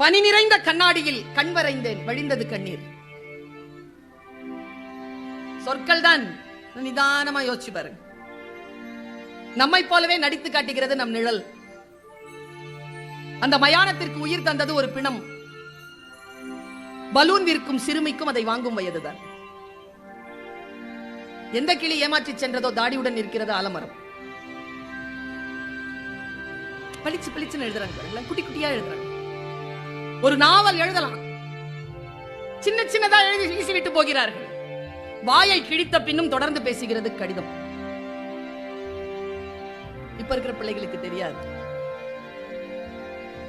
பனி நிறைந்த கண்ணாடியில் கண் வரைந்தேன். வழிந்தது கண்ணீர். சொற்கள் தான் நிதானமா யோசிச்சு பாருங்க. நம்மை போலவே நடித்து காட்டுகிறது நம் நிழல். அந்த மயானத்திற்கு உயிர் தந்தது ஒரு பிணம். பலூன் விற்கும் சிறுமிக்கும் அதை வாங்கும் வயதுதான். எந்த கிளி ஏமாற்றி சென்றதோ தாடியுடன் இருக்கிறது ஆலமரம். பளிச்சு பளிச்சுன்னு எழுதுறாங்க குட்டி குட்டியா எழுதுறாங்க. ஒரு நாவல் எழுதலாம். சின்ன சின்னதா எழுதி வீசிவிட்டு போகிறார்கள். வாயை கிழித்த பின்னும் தொடர்ந்து பேசுகிறது கடிதம். இப்ப இருக்கிற பிள்ளைகளுக்கு தெரியாது.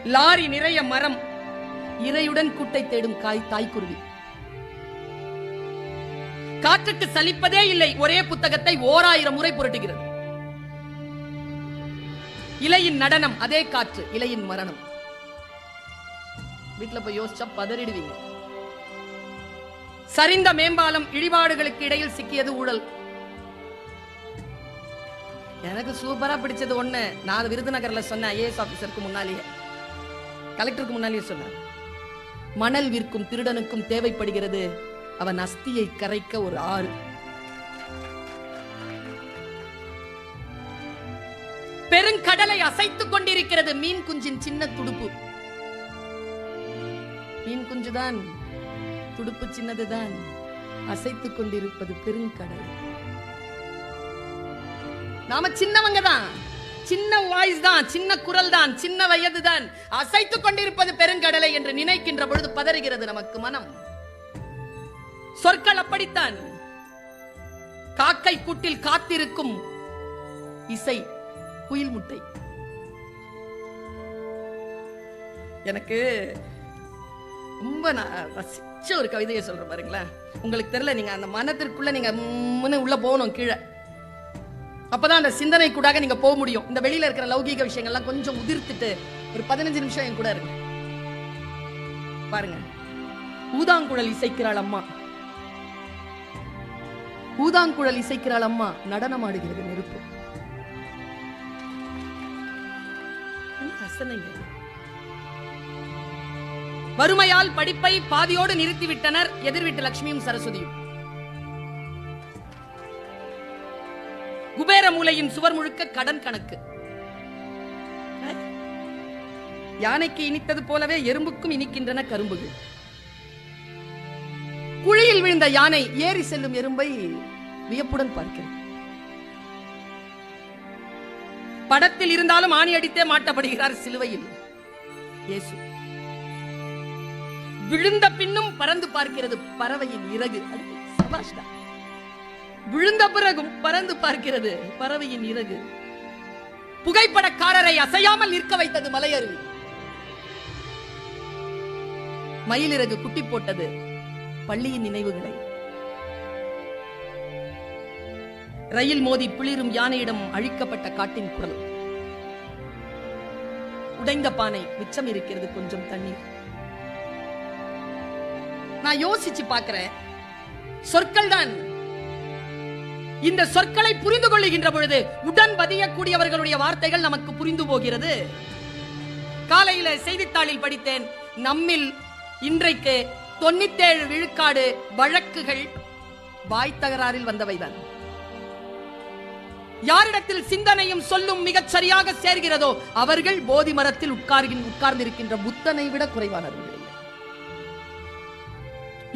லாரி நிறைய மரம் இறையுடன் கூட்டை தேடும் காய் தாய்க்குருவி. காற்றுக்கு சலிப்பதே இல்லை ஒரே புத்தகத்தை ஓராயிரம் முறை புரட்டுகிறது. இலையின் நடனம் அதே காற்று இலையின் மரணம். வீட்டுல போய் யோசிச்சா பதறிடுவீங்க. சரிந்த மேம்பாலம் இழிபாடுகளுக்கு இடையில் சிக்கியது ஊழல். எனக்கு சூப்பரா பிடிச்சது ஒண்ணு நான் விருதுநகர்ல சொன்னேன் ஐஏஎஸ் ஆபீசருக்கு முன்னாலேயே. கலெக்டருக்கு முன்னாலேயே சொன்னேன். மணல் விற்கும் திருடனுக்கும் தேவைப்படுகிறது அவன் அஸ்தியை கரைக்க ஒரு ஆறு. பெருங்கடலை அசைத்துக் கொண்டிருக்கிறது மீன் குஞ்சின் சின்ன துடுப்பு. மீன் குஞ்சுதான். துடுப்பு சின்னதுதான். அசைத்துக் கொண்டிருப்பது பெருங்கடல். நாம சின்னவங்க தான் சின்ன வாய்ஸ் தான் சின்ன குரல் தான் சின்ன வயது தான் அசைத்துக் கொண்டிருப்பது பெருங்கடலை என்று நினைக்கின்ற பொழுது பதறுகிறது நமக்கு மனம். சொற்கள் அப்படித்தான். காக்கை கூட்டில் காத்திருக்கும் இசை குயில் முட்டை. எனக்கு ரொம்ப நான் ரசிச்ச ஒரு கவிதையை சொல்றேன் பாருங்களேன். உங்களுக்கு தெரியல நீங்க அந்த மனத்திற்குள்ள நீங்க உம்முன்னு உள்ள போகணும் கீழே. அப்பதான் அந்த சிந்தனை கூடாக நீங்க போக முடியும். இந்த வெளியில இருக்கிற லௌகீக விஷயங்கள்லாம் கொஞ்சம் உதிர்த்துட்டு ஒரு பதினஞ்சு நிமிஷம் என் கூட இருக்கு பாருங்க. ஊதாங்குழல் இசைக்கிறாள் அம்மா. ஊதாங்குழல் இசைக்கிறாள் அம்மா நடனம் ஆடுகிறது நெருப்பு ரசனைங்க வறுமையால் படிப்பை பாதியோடு நிறுத்திவிட்டனர் எதிர்வீட்டு லட்சுமியும் சரஸ்வதியும். குபேர மூலையின் சுவர் முழுக்க கடன் கணக்கு. யானைக்கு இனித்தது போலவே எறும்புக்கும் இனிக்கின்றன கரும்புகள். குழியில் விழுந்த யானை ஏறி செல்லும் எறும்பை வியப்புடன் பார்க்கிறது. படத்தில் இருந்தாலும் ஆணி அடித்தே மாட்டப்படுகிறார் சிலுவையில். இயேசு. விழுந்த பின்னும் பறந்து பார்க்கிறது பறவையின் இறகு. விழுந்த பிறகும் பறந்து பார்க்கிறது பறவையின் இறகு. புகைப்படக்காரரை அசையாமல் நிற்க வைத்தது மலையருவி. மயிலிறகு குட்டி போட்டது பள்ளியின் நினைவுகளை. ரயில் மோதி பிளிரும் யானையிடம் அழிக்கப்பட்ட காட்டின் குரல். உடைந்த பானை மிச்சம் இருக்கிறது கொஞ்சம் தண்ணீர். நான் யோசிச்சு பார்க்கிறேன். சொற்கள் தான் இந்த சொற்களை புரிந்து கொள்ளுகின்ற பொழுது உடன் பதியக்கூடியவர்களுடைய வார்த்தைகள் நமக்கு புரிந்து போகிறது. காலையில செய்தித்தாளில் படித்தேன் நம்மில் இன்றைக்கு தொண்ணூத்தேழு விழுக்காடு வழக்குகள் வாய் தகராறில் வந்தவைதான். யாரிடத்தில் சிந்தனையும் சொல்லும் மிகச் சரியாக சேர்கிறதோ அவர்கள் போதி மரத்தில் உட்கார்கின் உட்கார்ந்திருக்கின்ற புத்தனை விட குறைவானவர்கள்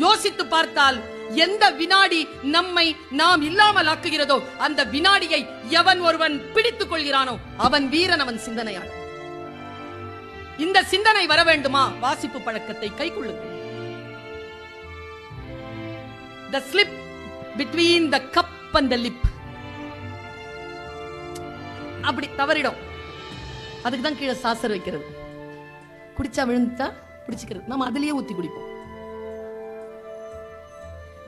யோசித்து பார்த்தால் எந்த வினாடி நம்மை நாம் இல்லாமல் ஆக்குகிறதோ அந்த வினாடியை எவன் ஒருவன் பிடித்துக் கொள்கிறானோ அவன் வீரன் அவன் சிந்தனையான் இந்த சிந்தனை வர வேண்டுமா? வாசிப்பு பழக்கத்தை கைக்கொள்ளுங்கள். The slip between the cup and the lip அப்படி தவறிடும். அதுக்கு தான் கீழே சாசர் வைக்கிறது. குடிச்சா விழுந்துட்டா பிடிச்சிக்கிறது. நம்ம அதுலயே ஊத்தி குடிப்போம்.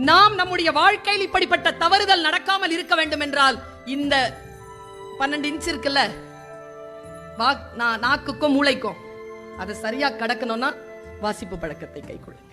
நாம் நம்முடைய வாழ்க்கையில் இப்படிப்பட்ட தவறுதல் நடக்காமல் இருக்க வேண்டும் என்றால் இந்த பன்னெண்டு இன்ச் இருக்குல்ல? நாக்குக்கும் மூளைக்கும். அதை சரியா கடக்கணும்னா வாசிப்பு பழக்கத்தை கைக்கொள்ளுங்க